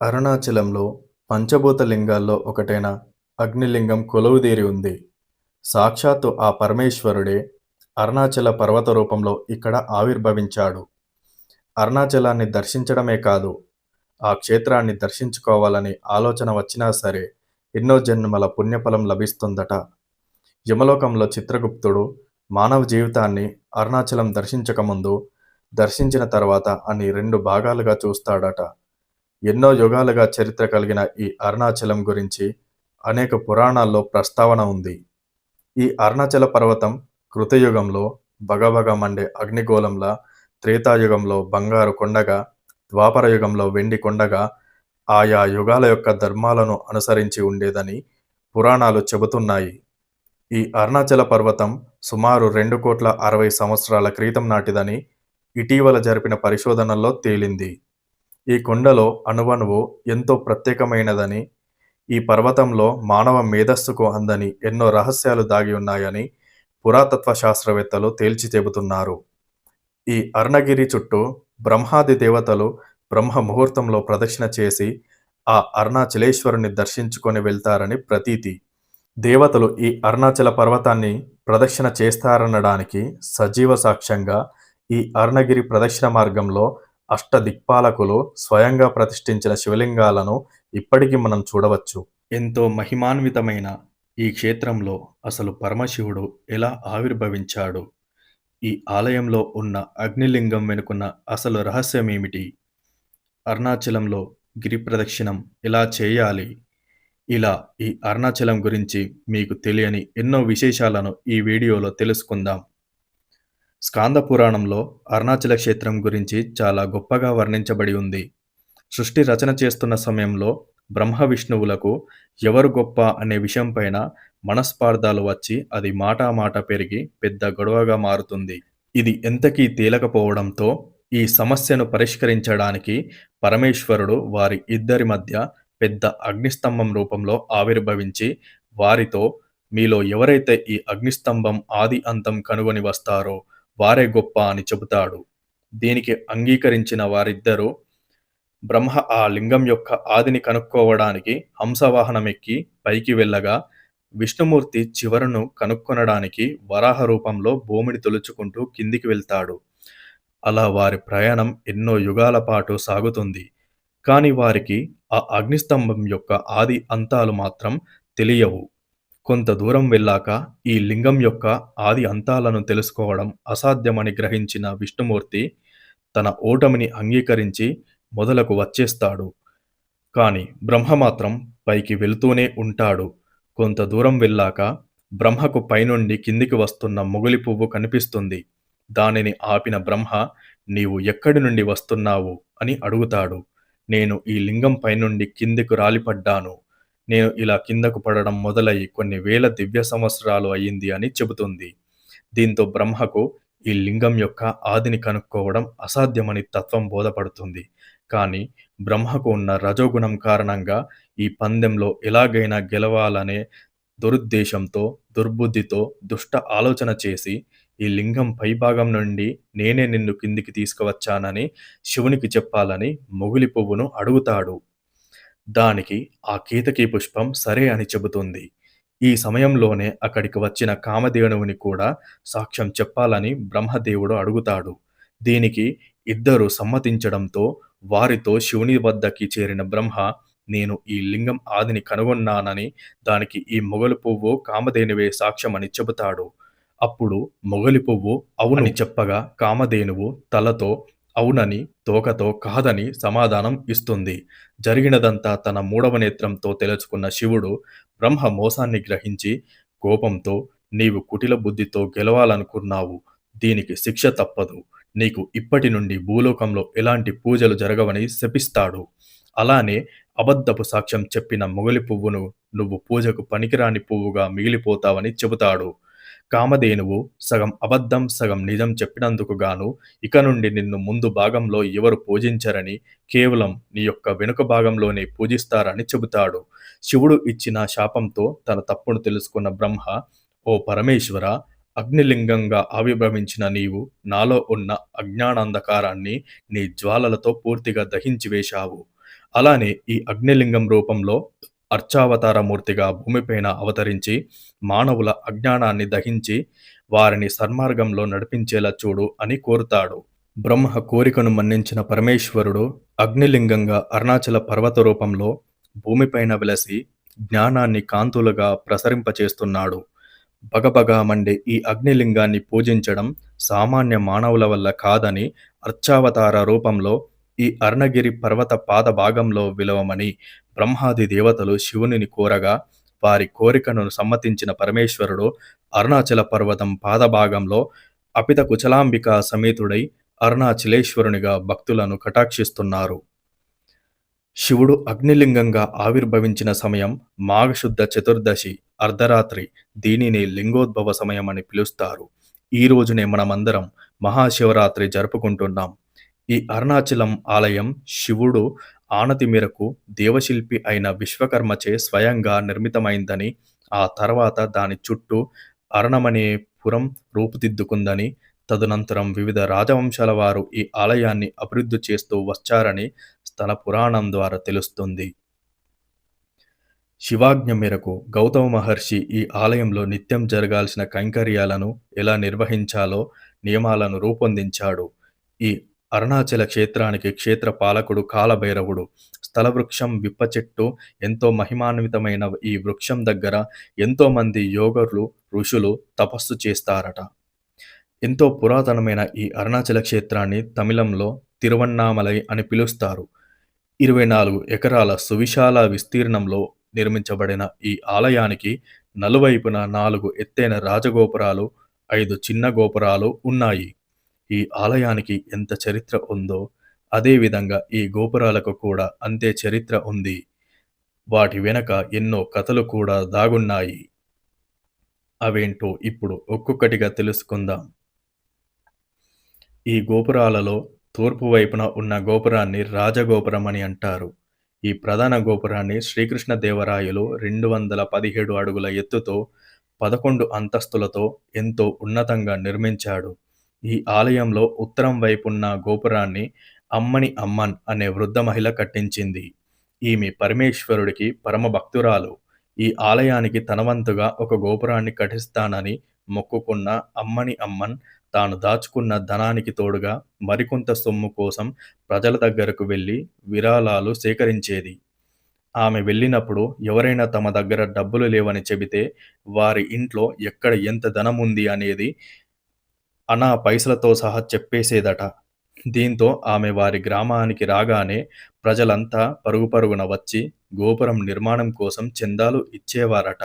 అరుణాచలంలో పంచభూత లింగాల్లో ఒకటైన అగ్నిలింగం కొలువుదీరి ఉంది. సాక్షాత్తు ఆ పరమేశ్వరుడే అరుణాచల పర్వత రూపంలో ఇక్కడ ఆవిర్భవించాడు. అరుణాచలాన్ని దర్శించడమే కాదు, ఆ క్షేత్రాన్ని దర్శించుకోవాలని ఆలోచన వచ్చినా సరే ఎన్నో జన్మల పుణ్యఫలం లభిస్తుందట. యమలోకంలో చిత్రగుప్తుడు మానవ జీవితాన్ని అరుణాచలం దర్శించకముందు, దర్శించిన తర్వాత అని రెండు భాగాలుగా చూస్తాడట. ఎన్నో యుగాలుగా చరిత్ర కలిగిన ఈ అరుణాచలం గురించి అనేక పురాణాల్లో ప్రస్తావన ఉంది. ఈ అరుణాచల పర్వతం కృతయుగంలో భగభగ మండే అగ్నిగోళంలా, త్రేతాయుగంలో బంగారు కొండగా, ద్వాపర యుగంలో వెండి కొండగా ఆయా యుగాల యొక్క ధర్మాలను అనుసరించి ఉండేదని పురాణాలు చెబుతున్నాయి. ఈ అరుణాచల పర్వతం సుమారు రెండు కోట్ల అరవై సంవత్సరాల క్రితం నాటిదని ఇటీవల జరిపిన పరిశోధనల్లో తేలింది. ఈ కొండలో అణువణువు ఎంతో ప్రత్యేకమైనదని, ఈ పర్వతంలో మానవ మేధస్సుకు అందని ఎన్నో రహస్యాలు దాగి ఉన్నాయని పురాతత్వ శాస్త్రవేత్తలు తేల్చి చెబుతున్నారు. ఈ అరుణగిరి చుట్టూ బ్రహ్మాది దేవతలు బ్రహ్మ ముహూర్తంలో ప్రదక్షిణ చేసి ఆ అరుణాచలేశ్వరుని దర్శించుకొని వెళ్తారని ప్రతీతి. దేవతలు ఈ అరుణాచల పర్వతాన్ని ప్రదక్షిణ చేస్తారనడానికి సజీవ సాక్ష్యంగా ఈ అరుణగిరి ప్రదక్షిణ మార్గంలో అష్టదిక్పాలకులు స్వయంగా ప్రతిష్ఠించిన శివలింగాలను ఇప్పటికీ మనం చూడవచ్చు. ఎంతో మహిమాన్వితమైన ఈ క్షేత్రంలో అసలు పరమశివుడు ఎలా ఆవిర్భవించాడు? ఈ ఆలయంలో ఉన్న అగ్నిలింగం వెనుకున్న అసలు రహస్యమేమిటి? అరుణాచలంలో గిరి ప్రదక్షిణం ఎలా చేయాలి? ఇలా ఈ అరుణాచలం గురించి మీకు తెలియని ఎన్నో విశేషాలను ఈ వీడియోలో తెలుసుకుందాం. స్కాంద పురాణంలో అరుణాచల క్షేత్రం గురించి చాలా గొప్పగా వర్ణించబడి ఉంది. సృష్టి రచన చేస్తున్న సమయంలో బ్రహ్మ విష్ణువులకు ఎవరు గొప్ప అనే విషయంపైన మనస్పార్థాలు వచ్చి అది మాటామాట పెరిగి పెద్ద గొడవగా మారుతుంది. ఇది ఎంతకీ తేలకపోవడంతో ఈ సమస్యను పరిష్కరించడానికి పరమేశ్వరుడు వారి ఇద్దరి మధ్య పెద్ద అగ్నిస్తంభం రూపంలో ఆవిర్భవించి వారితో మీలో ఎవరైతే ఈ అగ్నిస్తంభం ఆది అంతం కనుగొని వస్తారో వారే గొప్ప అని చెబుతాడు. దీనికి అంగీకరించిన వారిద్దరూ బ్రహ్మ ఆ లింగం యొక్క ఆదిని కనుక్కోవడానికి హంసవాహనమెక్కి పైకి వెళ్ళగా విష్ణుమూర్తి చివరను కనుక్కొనడానికి వరాహ రూపంలో భూమిని తొలుచుకుంటూ కిందికి వెళ్తాడు. అలా వారి ప్రయాణం ఎన్నో యుగాల పాటు సాగుతుంది. కాని వారికి ఆ అగ్నిస్తంభం యొక్క ఆది అంతాలు మాత్రం తెలియవు. కొంత దూరం వెళ్ళాక ఈ లింగం యొక్క ఆది అంతాలను తెలుసుకోవడం అసాధ్యమని గ్రహించిన విష్ణుమూర్తి తన ఓటమిని అంగీకరించి మొదలకు వచ్చేస్తాడు. కాని బ్రహ్మ మాత్రం పైకి వెళుతూనే ఉంటాడు. కొంత దూరం వెళ్ళాక బ్రహ్మకు పైనుండి కిందికి వస్తున్న మొగలి పువ్వు కనిపిస్తుంది. దానిని ఆపిన బ్రహ్మ నీవు ఎక్కడి నుండి వస్తున్నావు అని అడుగుతాడు. నేను ఈ లింగం పైనుండి కిందికి రాలిపడ్డాను. నేను ఇలా కిందకు పడడం మొదలై కొన్ని వేల దివ్య సంవత్సరాలు అయింది అని చెబుతుంది. దీంతో బ్రహ్మకు ఈ లింగం యొక్క ఆదిని కనుక్కోవడం అసాధ్యమని తత్వం బోధపడుతుంది. కానీ బ్రహ్మకు ఉన్న రజోగుణం కారణంగా ఈ పందెంలో ఎలాగైనా గెలవాలనే దురుద్దేశంతో, దుర్బుద్ధితో దుష్ట ఆలోచన చేసి ఈ లింగం పైభాగం నుండి నేనే నిన్ను కిందికి తీసుకువచ్చానని శివునికి చెప్పాలని మొగిలి పువ్వును అడుగుతాడు. దానికి ఆ కేతకీ పుష్పం సరే అని చెబుతుంది. ఈ సమయంలోనే అక్కడికి వచ్చిన కామధేనువుని కూడా సాక్ష్యం చెప్పాలని బ్రహ్మదేవుడు అడుగుతాడు. దీనికి ఇద్దరూ సమ్మతించడంతో వారితో శివుని వద్దకి చేరిన బ్రహ్మ నేను ఈ లింగం ఆదిని కనుగొన్నానని దానికి ఈ మొగలి పువ్వు కామధేనువే సాక్ష్యమని చెబుతాడు. అప్పుడు మొగలి పువ్వు అవునని చెప్పగా కామధేనువు తలతో అవునని, తోకతో కాదని సమాధానం ఇస్తుంది. జరిగినదంతా తన మూడవ నేత్రంతో తెలుసుకున్న శివుడు బ్రహ్మ మోసాన్ని గ్రహించి కోపంతో నీవు కుటిల బుద్ధితో గెలవాలనుకున్నావు. దీనికి శిక్ష తప్పదు. నీకు ఇప్పటి నుండి భూలోకంలో ఎలాంటి పూజలు జరగవని శపిస్తాడు. అలానే అబద్ధపు సాక్ష్యం చెప్పిన మొగలి పువ్వును నువ్వు పూజకు పనికిరాని పువ్వుగా మిగిలిపోతావని చెబుతాడు. కామధేనువు సగం అబద్ధం సగం నిజం చెప్పినందుకు గాను ఇక నుండి నిన్ను ముందు భాగంలో ఎవరు పూజించరని కేవలం నీ యొక్క వెనుక భాగంలోనే పూజిస్తారని చెబుతాడు. శివుడు ఇచ్చిన శాపంతో తన తప్పును తెలుసుకున్న బ్రహ్మ ఓ పరమేశ్వర అగ్నిలింగంగా ఆవిర్భవించిన నీవు నాలో ఉన్న అజ్ఞానాంధకారాన్ని నీ జ్వాలలతో పూర్తిగా దహించి వేశావు. అలానే ఈ అగ్నిలింగం రూపంలో అర్చావతార మూర్తిగా భూమిపైన అవతరించి మానవుల అజ్ఞానాన్ని దహించి వారిని సన్మార్గంలో నడిపించేలా చూడు అని కోరుతాడు. బ్రహ్మ కోరికను మన్నించిన పరమేశ్వరుడు అగ్నిలింగంగా అరుణాచల పర్వత రూపంలో భూమిపైన వెలసి జ్ఞానాన్ని కాంతులుగా ప్రసరింపచేస్తున్నాడు. బగబగా మండే ఈ అగ్నిలింగాన్ని పూజించడం సామాన్య మానవుల వల్ల కాదని అర్చావతార రూపంలో ఈ అర్ణగిరి పర్వత పాద భాగంలో విలవమని బ్రహ్మాది దేవతలు శివునిని కోరగా వారి కోరికను సమ్మతించిన పరమేశ్వరుడు అరుణాచల పర్వతం పాదభాగంలో అపిత కుచలాంబిక సమేతుడై అరుణాచలేశ్వరునిగా భక్తులను కటాక్షిస్తున్నారు. శివుడు అగ్నిలింగంగా ఆవిర్భవించిన సమయం మాఘశుద్ధ చతుర్దశి అర్ధరాత్రి దీనిని లింగోద్భవ సమయం అని పిలుస్తారు. ఈ రోజునే మనమందరం మహాశివరాత్రి జరుపుకుంటున్నాం. ఈ అరుణాచలం ఆలయం శివుడు ఆనతి మేరకు దేవశిల్పి అయిన విశ్వకర్మచే స్వయంగా నిర్మితమైందని ఆ తర్వాత దాని చుట్టూ అరణమనే పురం రూపుదిద్దుకుందని తదనంతరం వివిధ రాజవంశాల వారు ఈ ఆలయాన్ని అభివృద్ధి చేస్తూ వచ్చారని స్థల పురాణం ద్వారా తెలుస్తుంది. శివాజ్ఞ మేరకు గౌతమ మహర్షి ఈ ఆలయంలో నిత్యం జరగాల్సిన కైంకర్యాలను ఎలా నిర్వహించాలో నియమాలను రూపొందించాడు. ఈ అరుణాచల క్షేత్రానికి క్షేత్ర పాలకుడు కాలభైరవుడు. స్థలవృక్షం విప్ప చెట్టు ఎంతో మహిమాన్వితమైన ఈ వృక్షం దగ్గర ఎంతోమంది యోగర్లు యోగరులు ఋషులు తపస్సు చేస్తారట. ఎంతో పురాతనమైన ఈ అరుణాచల క్షేత్రాన్ని తమిళంలో తిరువన్నామలై అని పిలుస్తారు. ఇరవై నాలుగు ఎకరాల సువిశాల విస్తీర్ణంలో నిర్మించబడిన ఈ ఆలయానికి నలువైపున నాలుగు ఎత్తైన రాజగోపురాలు ఐదు చిన్న గోపురాలు ఉన్నాయి. ఈ ఆలయానికి ఎంత చరిత్ర ఉందో అదేవిధంగా ఈ గోపురాలకు కూడా అంతే చరిత్ర ఉంది. వాటి వెనక ఎన్నో కథలు కూడా దాగున్నాయి. అవేంటో ఇప్పుడు ఒక్కొక్కటిగా తెలుసుకుందాం. ఈ గోపురాలలో తూర్పు వైపున ఉన్న గోపురాన్ని రాజగోపురం అని అంటారు. ఈ ప్రధాన గోపురాన్ని శ్రీకృష్ణ దేవరాయలు రెండు వందల పదిహేడు అడుగుల ఎత్తుతో పదకొండు అంతస్తులతో ఎంతో ఉన్నతంగా నిర్మించాడు. ఈ ఆలయంలో ఉత్తరం వైపున్న గోపురాన్ని అమ్మని అమ్మన్ అనే వృద్ధ మహిళ కట్టించింది. ఈమె పరమేశ్వరుడికి పరమ భక్తురాలు ఈ ఆలయానికి తనవంతుగా ఒక గోపురాన్ని కట్టిస్తానని మొక్కుకున్న అమ్మని అమ్మన్ తాను దాచుకున్న ధనానికి తోడుగా మరికొంత సొమ్ము కోసం ప్రజల దగ్గరకు వెళ్ళి విరాళాలు సేకరించేది. ఆమె వెళ్ళినప్పుడు ఎవరైనా తమ దగ్గర డబ్బులు లేవని చెబితే వారి ఇంట్లో ఎక్కడ ఎంత ధనం ఉంది అనేది అనా పైసలతో సహా చెప్పేసేదట. దీంతో ఆమె వారి గ్రామానికి రాగానే ప్రజలంతా పరుగు పరుగున వచ్చి గోపురం నిర్మాణం కోసం చందాలు ఇచ్చేవారట.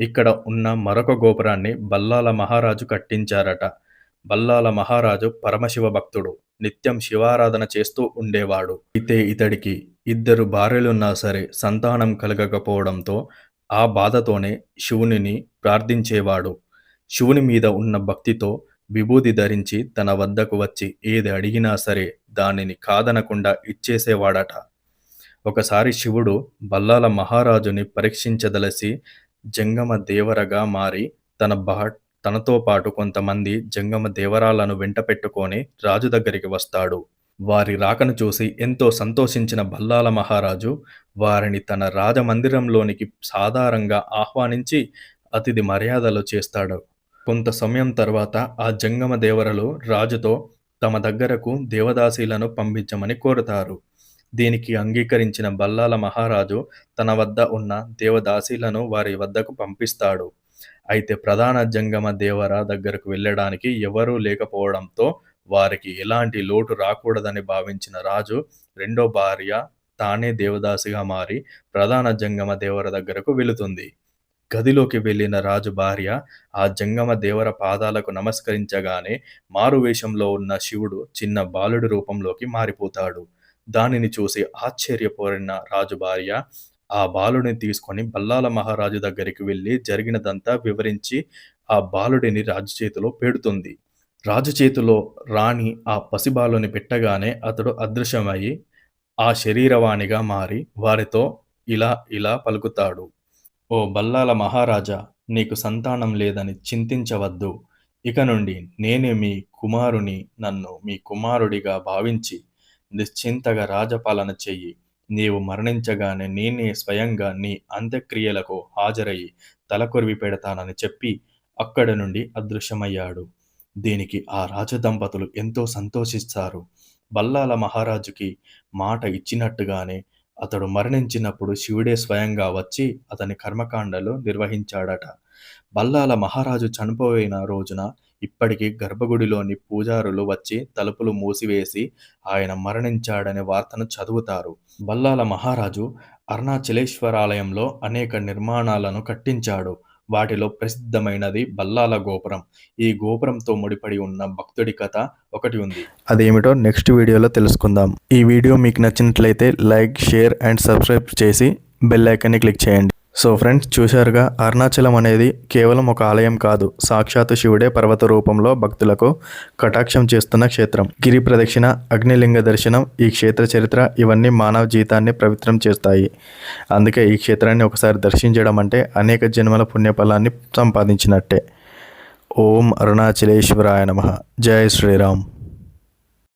ఇక్కడ ఉన్న మరొక గోపురాన్ని బల్లాల మహారాజు కట్టించారట. బల్లాల మహారాజు పరమశివ భక్తుడు. నిత్యం శివారాధన చేస్తూ ఉండేవాడు. అయితే ఇతడికి ఇద్దరు భార్యలున్నా సరే సంతానం కలగకపోవడంతో ఆ బాధతోనే శివునిని ప్రార్థించేవాడు. శివుని మీద ఉన్న భక్తితో విభూది ధరించి తన వద్దకు వచ్చి ఏది అడిగినా సరే దానిని కాదనకుండా ఇచ్చేసేవాడట. ఒకసారి శివుడు బల్లాల మహారాజుని పరీక్షించదలసి జంగమ దేవరగా మారి తన బా తనతో పాటు కొంతమంది జంగమ దేవరాలను వెంట పెట్టుకొని రాజు దగ్గరికి వస్తాడు. వారి రాకను చూసి ఎంతో సంతోషించిన బల్లాల మహారాజు వారిని తన రాజమందిరంలోనికి సాధారణంగా ఆహ్వానించి అతిథి మర్యాదలు చేస్తాడు. కొంత సమయం తర్వాత ఆ జంగమ దేవరలు రాజుతో తమ దగ్గరకు దేవదాసీలను పంపించమని కోరుతారు. దీనికి అంగీకరించిన బల్లాల మహారాజు తన వద్ద ఉన్న దేవదాసీలను వారి వద్దకు పంపిస్తాడు. అయితే ప్రధాన జంగమ దేవర దగ్గరకు వెళ్ళడానికి ఎవరూ లేకపోవడంతో వారికి ఎలాంటి లోటు రాకూడదని భావించిన రాజు రెండో భార్య తానే దేవదాసిగా మారి ప్రధాన జంగమ దేవర దగ్గరకు వెళుతుంది. గదిలోకి వెళ్ళిన రాజు భార్య ఆ జంగమ దేవర పాదాలకు నమస్కరించగానే మారువేషంలో ఉన్న శివుడు చిన్న బాలుడి రూపంలోకి మారిపోతాడు. దానిని చూసి ఆశ్చర్యపోరిన రాజు భార్య ఆ బాలుడిని తీసుకొని బల్లాల మహారాజు దగ్గరికి వెళ్ళి జరిగినదంతా వివరించి ఆ బాలుడిని రాజు చేతిలో పెడుతుంది. రాజు చేతిలో రాణి ఆ పసిబాలుని పెట్టగానే అతడు అదృశ్యమయ్యి ఆ శరీరవాణిగా మారి వారితో ఇలా ఇలా పలుకుతాడు. ఓ బల్లాల మహారాజా నీకు సంతానం లేదని చింతించవద్దు. ఇక నుండి నేనే మీ కుమారుని నన్ను మీ కుమారుడిగా భావించి నిశ్చింతగా రాజపాలన చెయ్యి. నీవు మరణించగానే నేనే స్వయంగా నీ అంత్యక్రియలకు హాజరయ్యి తలకొరివి పెడతానని చెప్పి అక్కడి నుండి అదృశ్యమయ్యాడు. దీనికి ఆ రాజదంపతులు ఎంతో సంతోషిస్తారు. బల్లాల మహారాజుకి మాట ఇచ్చినట్టుగానే అతడు మరణించినప్పుడు శివుడే స్వయంగా వచ్చి అతని కర్మకాండలు నిర్వహించాడట. బల్లాల మహారాజు చనిపోయిన రోజున ఇప్పటికీ గర్భగుడిలోని పూజారులు వచ్చి తలుపులు మూసివేసి ఆయన మరణించాడనే వార్తను చదువుతారు. బల్లాల మహారాజు అరుణాచలేశ్వరాలయంలో అనేక నిర్మాణాలను కట్టించాడు. వాటిలో ప్రసిద్ధమైనది బల్లాల గోపురం. ఈ గోపురంతో ముడిపడి ఉన్న భక్తుడి కథ ఒకటి ఉంది. అదేమిటో నెక్స్ట్ వీడియోలో తెలుసుకుందాం. ఈ వీడియో మీకు నచ్చినట్లయితే లైక్ షేర్ అండ్ సబ్స్క్రైబ్ చేసి బెల్ ఐకాన్ని క్లిక్ చేయండి. సో ఫ్రెండ్స్ చూశారుగా అరుణాచలం అనేది కేవలం ఒక ఆలయం కాదు. సాక్షాత్తు శివుడే పర్వత రూపంలో భక్తులకు కటాక్షం చేస్తున్న క్షేత్రం. గిరి ప్రదక్షిణ అగ్నిలింగ దర్శనం ఈ క్షేత్ర చరిత్ర ఇవన్నీ మానవ జీవితాన్ని పవిత్రం చేస్తాయి. అందుకే ఈ క్షేత్రాన్ని ఒకసారి దర్శించడం అంటే అనేక జన్మల పుణ్యఫలాన్ని సంపాదించినట్టే. ఓం అరుణాచలేశ్వరాయ నమ. జయ శ్రీరామ్.